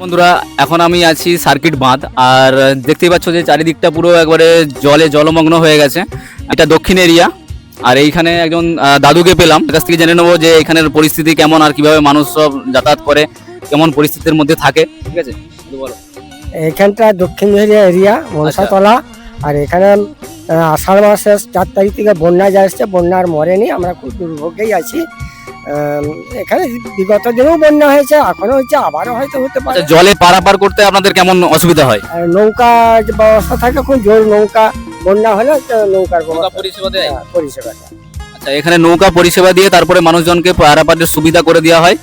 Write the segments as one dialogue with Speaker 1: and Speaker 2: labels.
Speaker 1: বন্ধুরা এখন আমি আছি সার্কিট বাঁধ আর দেখতেই পাচ্ছ যে চারিদিকটা পুরো একবারে জলে জলমগ্ন হয়ে গেছে। এটা দক্ষিণ এরিয়া আর এইখানে একজন দাদুকে পেলাম। তার কাছ থেকে জেনে নেব যে এখানের পরিস্থিতি কেমন আর কীভাবে মানুষ সব যাতায়াত করে কেমন পরিস্থিতির মধ্যে থাকে। ঠিক আছে?
Speaker 2: এখানটা দক্ষিণ এরিয়া এরিয়া মনসাতলা আর এখানে আষাঢ় মাসের চার তারিখ থেকে বন্যা যা এসছে বন্যার মরেনি আমরা খুব দুর্ভোগেই আছি। এখানে বিগত দিনেও বন্যা হয়েছে এখনও হচ্ছে আবারও হয়তো হতে পারে।
Speaker 1: আচ্ছা জলে পারাপার করতে আপনাদের কেমন অসুবিধা হয়?
Speaker 2: নৌকা যে ব্যবস্থা থাকে খুব জোর নৌকা বন্যা হলে নৌকার
Speaker 1: পরিষেবা দেয়?
Speaker 2: হ্যাঁ,
Speaker 1: আচ্ছা এখানে নৌকা পরিষেবা দিয়ে তারপরে মানুষজনকে পারাপারের সুবিধা করে দেওয়া হয়?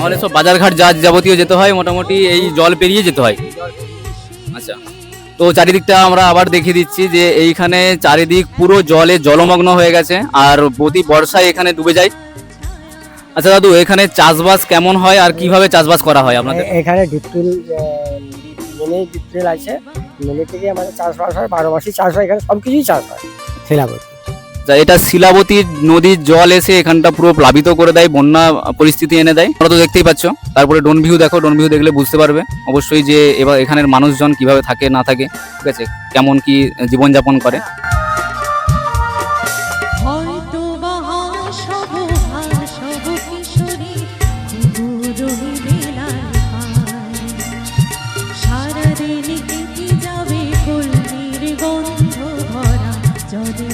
Speaker 1: আমাদের সব বাজারঘাট যা যাবতীয় যেতে হয় মোটামুটি এই জল পেরিয়ে যেতে হয়। আচ্ছা। তো চারিদিকটা আমরা আবার দেখিয়ে দিচ্ছি যে এইখানে চারিদিক পুরো জলে জলমগ্ন হয়ে গেছে আর প্রতি বর্ষায় এখানে ডুবে যায়। আচ্ছা দাদু এখানে চাষবাস কেমন হয় আর কীভাবে চাষবাস করা হয় আপনাদের?
Speaker 2: এখানে ডিপটিল মিনি ডিপটিল আছে। মিনি থেকে আমাদের চাষবাস হয় বারো মাসই চাষ হয় এখানে সব কিছুই চাষ হয়। শিলাবতী।
Speaker 1: যা এটা শিলাবতী নদীর জল এসে এখানটা পুরো প্লাবিত করে দেয়, বন্যা পরিস্থিতি এনে দেয়। তোমরা তো দেখতেই পাচ্ছ। তারপরে ডোন ভিউ দেখো ডোনভিউ দেখলে বুঝতে পারবে। অবশ্যই যে এবার এখানের মানুষজন কীভাবে থাকে, না থাকে, ঠিক আছে? কেমন কি জীবনযাপন করে। যদি